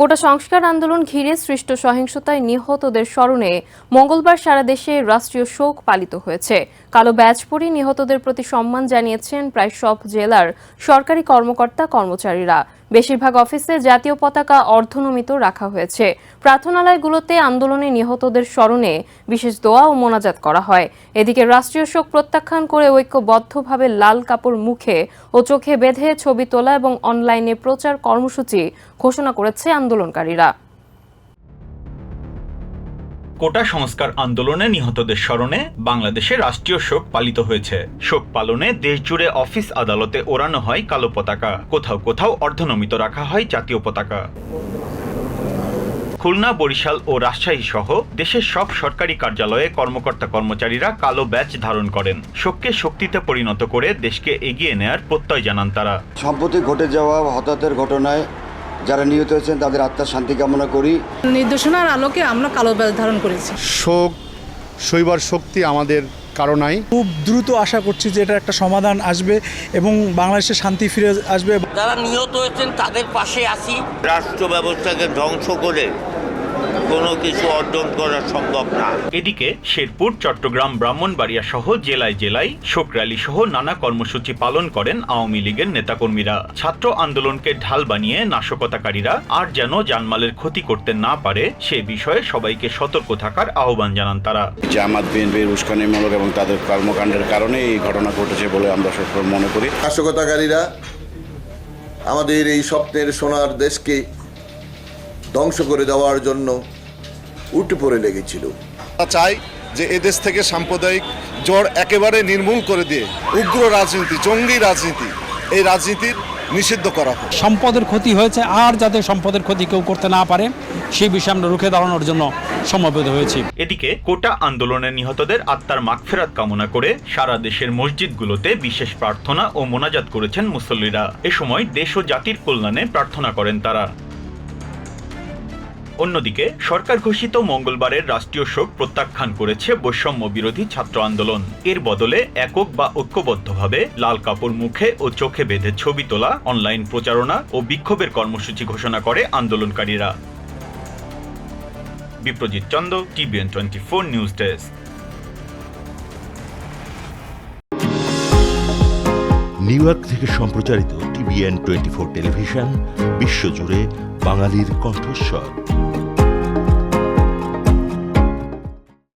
কোটা সংস্কার আন্দোলন ঘিরে সৃষ্ট সহিংসতায় নিহতদের স্মরণে মঙ্গলবার সারা দেশে রাষ্ট্রীয় শোক পালিত হয়েছে। কালো ব্যাচ পরে নিহতদের প্রতি সম্মান জানিয়েছেন প্রায় সব জেলার সরকারি কর্মকর্তা কর্মচারীরা বেশিরভাগ অফিসে জাতীয় পতাকা অর্ধনমিত রাখা হয়েছে। প্রার্থনালয়গুলোতে আন্দোলনে নিহতদের স্মরণে বিশেষ দোয়া ও মোনাজাত করা হয়। এদিকে রাষ্ট্রীয় শোক প্রত্যাখ্যান করে ঐক্যবদ্ধভাবে লাল কাপড় মুখে ও চোখে বেঁধে ছবি তোলা এবং অনলাইনে প্রচার কর্মসূচি ঘোষণা করেছে আন্দোলনকারীরা। কোটা সংস্কার আন্দোলনে নিহতদের স্মরণে বাংলাদেশে রাষ্ট্রীয় শোক পালিত হয়েছে। শোক পালনে দেশজুড়ে অফিস আদালতে ওড়ানো হয় কালো পতাকা। কোথাও কোথাও অর্ধনমিত রাখা হয় জাতীয় পতাকা। খুলনা, বরিশাল ও রাজশাহী সহ দেশের সব সরকারি কার্যালয়ে কর্মকর্তা কর্মচারীরা কালো ব্যাচ ধারণ করেন। শোককে শক্তিতে পরিণত করে দেশকে এগিয়ে নেয়ার প্রত্যয় জানান তারা। সম্প্রতি ঘটে যাওয়া হতাহতের ঘটনায় যারা নিহত হয়েছেন তাদের আত্মার শান্তি কামনা করি। নির্দেশনার আলোকে আমরা কালো ব্যাজ ধারণ করেছি। শোক শৈবার শক্তি আমাদের কারও নাই। খুব দ্রুত আশা করছি যে এটা একটা সমাধান আসবে এবং বাংলাদেশে শান্তি ফিরে আসবে। যারা নিহত হয়েছেন তাদের পাশে আসি রাষ্ট্র ব্যবস্থাকে ধ্বংস করে কোনো কিছু অর্জন করা সম্ভব না। এদিকে শেরপুর চট্টগ্রাম ব্রাহ্মণবাড়িয়া সহ জেলায় জেলায় শোক র্যালি সহ নানা কর্মসূচি পালন করেন আওয়ামী লীগের নেতাকর্মীরা। ছাত্র আন্দোলনকে ঢাল বানিয়ে নাশকতাকারীরা আর যেন জানমালের ক্ষতি করতে না পারে সে বিষয়ে সবাইকে সতর্ক থাকার আহ্বান জানান তারা। জামাত বিএনপির উস্কানিমূলক এবং তাদের কর্মকাণ্ডের কারণে এই ঘটনা ঘটেছে বলে আমরা সবসময় মনে করি। নাশকতাকারীরা আমাদের এই স্বপ্নের সোনার দেশকে ধ্বংস করে দেওয়ার জন্য উঠে পড়ে লেগেছিল। চাই যে এদেশ থেকে সাম্প্রদায়িক জড় একেবারে নির্মূল করে দিয়ে উগ্র রাজনীতি জঙ্গি রাজনীতি এই রাজনীতির নিষিদ্ধ করা হোক। সম্পদের ক্ষতি হয়েছে আর যাতে সম্পদের ক্ষতি কেউ করতে না পারে সেই বিষয়ে আমরা রুখে দাঁড়ানোর জন্য সমবেত হয়েছি। এদিকে কোটা আন্দোলনে নিহতদের আত্মার মাগফেরাত কামনা করে সারা দেশের মসজিদগুলোতে বিশেষ প্রার্থনা ও মোনাজাত করেছেন মুসল্লিরা। এ সময় দেশ ও জাতির কল্যাণে প্রার্থনা করেন তারা। অন্যদিকে, সরকার ঘোষিত মঙ্গলবারের রাষ্ট্রীয় শোক প্রত্যাখ্যান করেছে বৈষম্য বিরোধী ছাত্র আন্দোলন। এর বদলে একক বা ঐক্যবদ্ধভাবে লাল কাপড় মুখে ও চোখে বেঁধে ছবি তোলা, অনলাইন প্রচারণা ও বিক্ষোভের কর্মসূচি ঘোষণা করে আন্দোলনকারীরা। Biprajit Chanda TBN twenty four news desk. New York থেকে সম্প্রচারিত টিভিএন টোয়েন্টি ফোর টেলিভিশন, বিশ্বজুড়ে বাঙালির কণ্ঠস্বর।